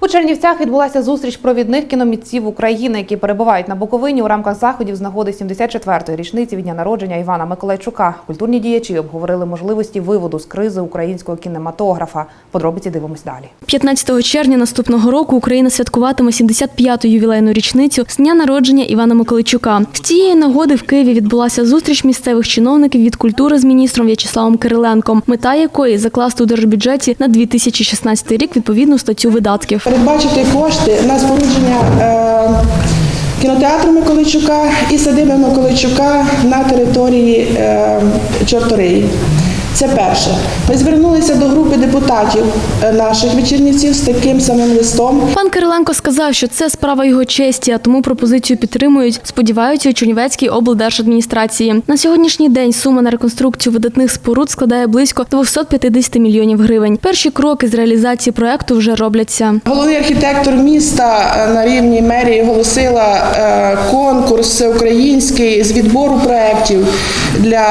У Чернівцях відбулася зустріч провідних кіномітців України, які перебувають на Буковині у рамках заходів з нагоди 74-ї річниці від дня народження Івана Миколайчука. Культурні діячі обговорили можливості виводу з кризи українського кінематографа. Подробиці дивимось далі. 15 червня наступного року Україна святкуватиме 75-ту ювілейну річницю з дня народження Івана Миколайчука. З цієї нагоди в Києві відбулася зустріч місцевих чиновників від культури з міністром В'ячеславом Кириленком, мета якої закласти у держбюджеті на 2016 рік відповідну статтю видатків. Передбачити кошти на спорудження е, кінотеатру Миколичука і садиби Миколичука на території е, Чорториї. Це перше. Ми звернулися до групи депутатів е, наших вечірнівців з таким самим листом. Пан Кириленко сказав, що це справа його честі, а тому пропозицію підтримують. Сподіваються у Чернівецькій облдержадміністрації. На сьогоднішній день сума на реконструкцію видатних споруд складає близько 250 мільйонів гривень. Перші кроки з реалізації проекту вже робляться. Головний архітектор міста е, на рівні мерії оголосила е, конкурс всеукраїнський з відбору проєктів для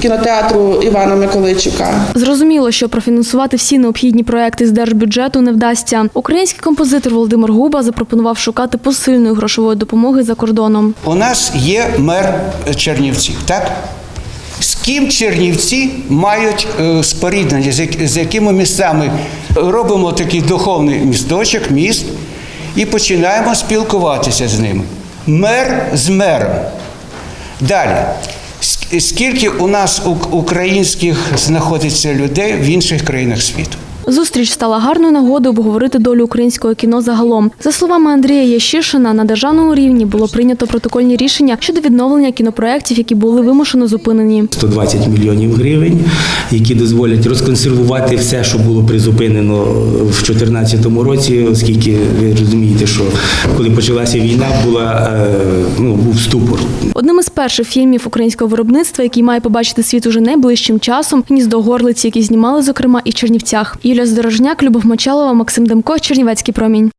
кінотеатру Івана Миколайчука. Зрозуміло, що профінансувати всі необхідні проекти з держбюджету не вдасться. Український композитор Володимир Губа запропонував шукати посильної грошової допомоги за кордоном. У нас є мер Чернівців, так? З ким Чернівці мають е, споріднення, з, як- з якими містами робимо такий духовний місточок, міст, і починаємо спілкуватися з ними. Мер з мером. Далі. Ск- Скільки у нас українських знаходиться людей в інших країнах світу? Зустріч стала гарною нагодою обговорити долю українського кіно загалом. За словами Андрія Ящишина, на державному рівні було прийнято протокольні рішення щодо відновлення кінопроєктів, які були вимушено зупинені. 120 мільйонів гривень, які дозволять розконсервувати все, що було призупинено в 2014 році, оскільки ви розумієте, що коли почалася війна, була е, ну був ступор. Одним із перших фільмів українського виробництва, який має побачити світ уже найближчим часом, гніздо горлиці, які знімали, зокрема, і в Чернівцях. Юлія Здорожняк, Любов Мочалова, Максим Демко, Чернівецький промінь.